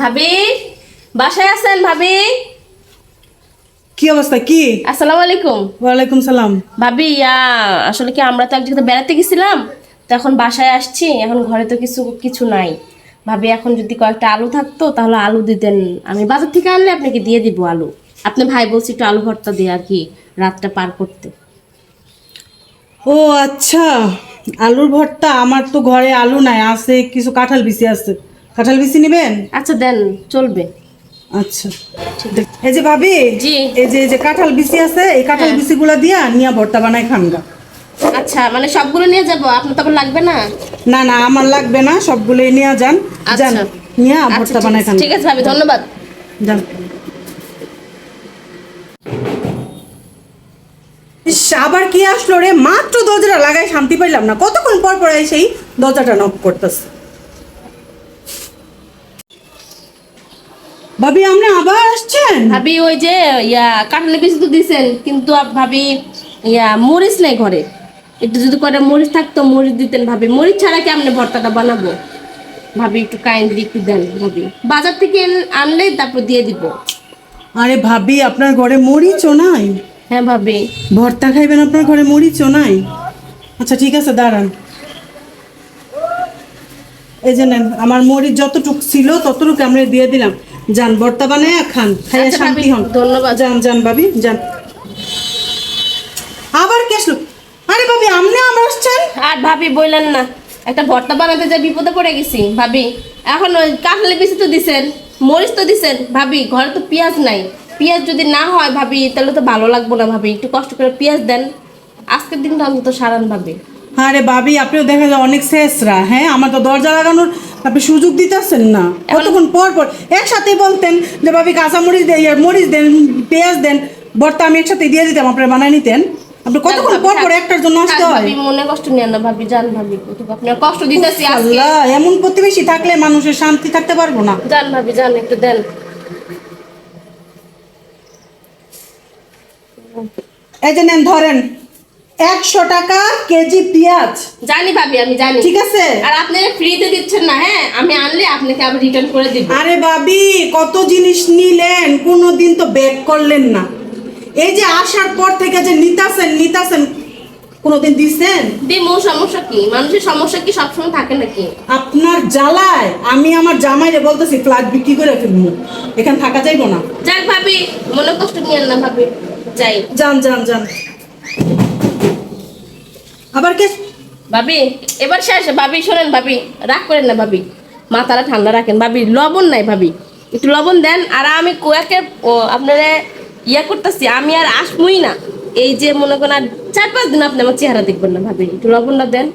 ভাবি বাসায় আছেন ভাবি? কি অবস্থা কি? আসসালামু আলাইকুম। ওয়ালাইকুম সালাম। ভাবি আসলে কি আমরা তো এক জায়গাতে বেড়াতে গেছিলাম তো এখন বাসায় আসছি এখন ঘরে তো কিছু কিছু নাই। ভাবি এখন যদি কয়েকটা আলু থাকতো তাহলে আলু দিতেন। আমি বাজার থেকে আনলে আপনাকে দিয়ে দিব আলু। আপনি ভাই বলছি একটু আলু ভর্তা দিয়ে আর কি রাতটা পার করতে। ও আচ্ছা। আলুর ভর্তা আমার তো ঘরে আলু নাই আছে কিছু কাঁঠাল বিচি আছে। কাঁঠাল বিচি নেবেন? আচ্ছা দেন চলবে। আচ্ছা। এই যে ভাবি জি। এই যে এই যে কাঁঠাল বিচি আছে এই কাঁঠাল হ্যাঁ। বিচি গুলা দিয়া নিয়ে ভর্তা বানাই খানগা আচ্ছা মানে সবগুলো নিয়ে যাব? আপনার তো লাগবে না? না না আমার লাগবে না নিয়ে যান। যান আচ্ছা। নিয়ে আচ্ছা, ভর্তা খান ঠিক আছে ভাবি ধন্যবাদ। যান। আবার কি আসলো রে? মাত্র দরজাটা লাগাই শান্তি পাইলাম না। কতক্ষণ পর পর সেই দরজাটা নক করতেছে। ভাবি আপনি আবার আসছেন? ভাবি ওই যে ইয়া কাঁঠালি বীজ তো দিছেন কিন্তু আপ- ভাবি ইয়া মরিচ নাই ঘরে। একটু যদি করে মরিচ থাকতো মরিচ দিতেন ভাবি। মরিচ ছাড়া কি আপনি ভর্তাটা বানাবো? ভাবি একটু কাইন্ডলি একটু দেন ভাবি। বাজার থেকে এন- আনলে তারপর দিয়ে দিব। আরে ভাবি আপনার ঘরে মরিচও নাই? হ্যাঁ ভাবি। ভর্তা খাইবেন আপনার ঘরে মরিচও নাই? আচ্ছা ঠিক আছে দাঁড়ান। এই যে নেন আমার মরিচ যতটুক ছিল ততটুকু আমরা দিয়ে দিলাম। যান ভর্তা বানায় খান খাইয়া আচ্ছা, শান্তি হন। ধন্যবাদ। যান যান ভাবি যান। আবার কে আসলো? আরে ভাবি আপনি আবার আসছেন? আর ভাবি বললেন না একটা ভর্তা বানাতে যে বিপদে পড়ে গেছি ভাবি। এখন ওই কাঁঠালি বীজ তো দিছেন মরিচ তো দিছেন ভাবি ঘরে তো পেঁয়াজ নাই। পেঁয়াজ যদি না হয় ভাবি তাহলে তো ভালো লাগবো না ভাবি। একটু কষ্ট করে পেঁয়াজ দেন। আজকের দিনটা অন্তত সারান ভাবি। আরে ভাবি আপনিও দেখা যায় অনেক শেষরা হ্যাঁ? আমার তো দরজা লাগানোর আপনি সুযোগ দিতেছেন না। কতক্ষণ পর পর একসাথে বলতেন যে ভাবি কাঁচা মরিচ দেন ইয়ে, মরিচ দেন পেঁয়াজ দেন ভর্তা আমি একসাথে দিয়ে দিতাম আপনারা বানায় নিতেন। আপনি কতক্ষণ পর পর একটার জন্য আসতে হয়? ভাবি মনে কষ্ট নিয়ে না ভাবি জান ভাবি আপনার কষ্ট দিতেছি আল্লাহ এমন প্রতিবেশী থাকলে মানুষের শান্তি থাকতে পারব না। জান ভাবি জান একটু দেন। এই যে নেন ধরেন। একশো টাকা কেজি পেঁয়াজ। জানি ভাবি আমি জানি। ঠিক আছে? আর আপনি ফ্রিতে দিচ্ছেন না হ্যাঁ? আমি আনলে আপনাকে আবার রিটার্ন করে দিব। আরে ভাবি কত জিনিস নিলেন? কোনো দিন তো ব্যাক করলেন না। এই যে আসার পর থেকে যে নিতাছেন নিতাছেন কোনোদিন দিছেন? দিমু সমস্যা কি? মানুষের সমস্যা কি সবসময় থাকে নাকি? আপনার জ্বালায় আমি আমার জামাইরে বলতেছি ফ্ল্যাট বিক্রি করে ফেলব। এখানে থাকা যাইবো না। যাক ভাবি মনে কষ্ট নিয়েন না ভাবি। যাই। যান যান যান। আবার কে? ভাবি এবার শেষ। ভাবি শোনেন ভাবি রাগ করেন না ভাবি। মাথাটা ঠান্ডা রাখেন। ভাবি লবণ নাই ভাবি। একটু লবণ দেন আর আমি কোয়াকে আপনারা ইয়া করতেছি আমি আর আসবই না। এই যে মনে করেন আর চার পাঁচ দিন আপনি আমার চেহারা দেখবেন না ভাবি। একটু লবণটা দেন।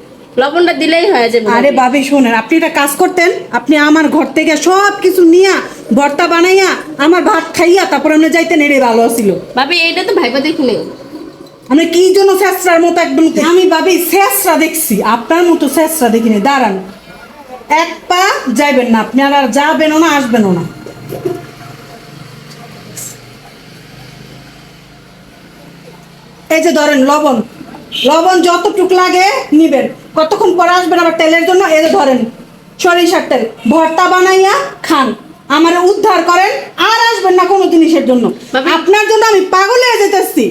লবণটা দিলেই হয়ে যাবে আরে ভাবি। শোনেন আপনি এটা কাজ করতেন আপনি আমার ঘর থেকে সব কিছু নিয়া ভর্তা বানাইয়া আমার ভাত খাইয়া তারপর আপনি যাইতেন এটাই ভালো ছিল। ভাবি এইটা তো ভাইবা দেখিনি আমি কি জন্য শেষরার মতো একদম আমি ভাবি শেষরা দেখছি আপনার মতো শেষরা দেখিনি দাঁড়ান। এক পা যাইবেন না আপনি আর যাবেনও না আসবেনও না। এই যে ধরেন লবণ লবণ যতটুক লাগে নিবেন। কতক্ষণ পরে আসবেন আবার তেলের জন্য? এই যে ধরেন সরিষার তেল ভর্তা বানাইয়া খান। আমার উদ্ধার করেন আর আসবেন না কোনো জিনিসের জন্য। আপনার জন্য আমি পাগল হয়ে যেতেছি।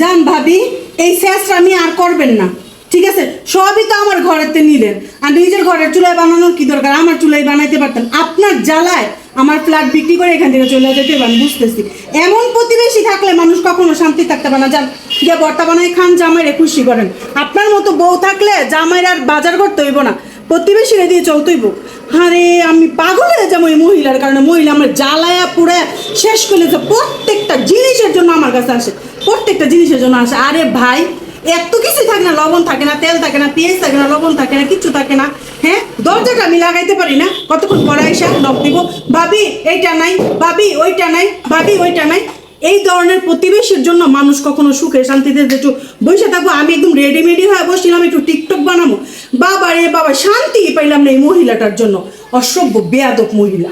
যান ভাবি, এই শেষটা আমি আর করবেন না। ঠিক আছে? সবই তো আমার ঘরেতে নিলেন। আর নিজের ঘরের চুলায় বানানোর কি দরকার? আমার চুলায় বানাইতে পারতেন। আপনার জ্বালায় আমার ফ্ল্যাট বিক্রি করে এখান থেকে চলে যেতে পারেন, বুঝতেছি। এমন প্রতিবেশী থাকলে মানুষ কখনো শান্তি থাকতে পারে না। যান গিয়ে বর্তা বানাই খান, জামাইরে খুশি করেন। আপনার মতো বউ থাকলে জামাইর আর বাজার করতে হইব না। প্রতিবেশীরা দিয়ে চলতেইব আরে, আমি পাগল হয়ে যাব এই মহিলার কারণে। মহিলা আমার জ্বালায়া পুরে শেষ করে যে প্রত্যেকটা জিনিসের জন্য আমার কাছে আসে, প্রত্যেকটা জিনিসের জন্য আসে। আরে ভাই, এত কিছু থাকে না, লবণ থাকে না, তেল থাকে না, পেঁয়াজ থাকে না, লবণ থাকে না, কিছু থাকে না হ্যাঁ? দরজাটা আমি লাগাইতে পারি না। কতক্ষণ পরে এসে নখ দিব? ভাবি, এইটা নাই, ভাবি, ওইটা নাই, ভাবি, ওইটা নাই। এই ধরনের প্রতিবেশীর জন্য মানুষ কখনো সুখে শান্তিতে একটু বসে থাকব। আমি একদম রেডিমেডি হয়ে বসছিলাম, একটু টিকটক বানাবো। বাবা রে বাবা শান্তি পাইলাম না এই মহিলাটার জন্য। অসভ্য বেয়াদক মহিলা।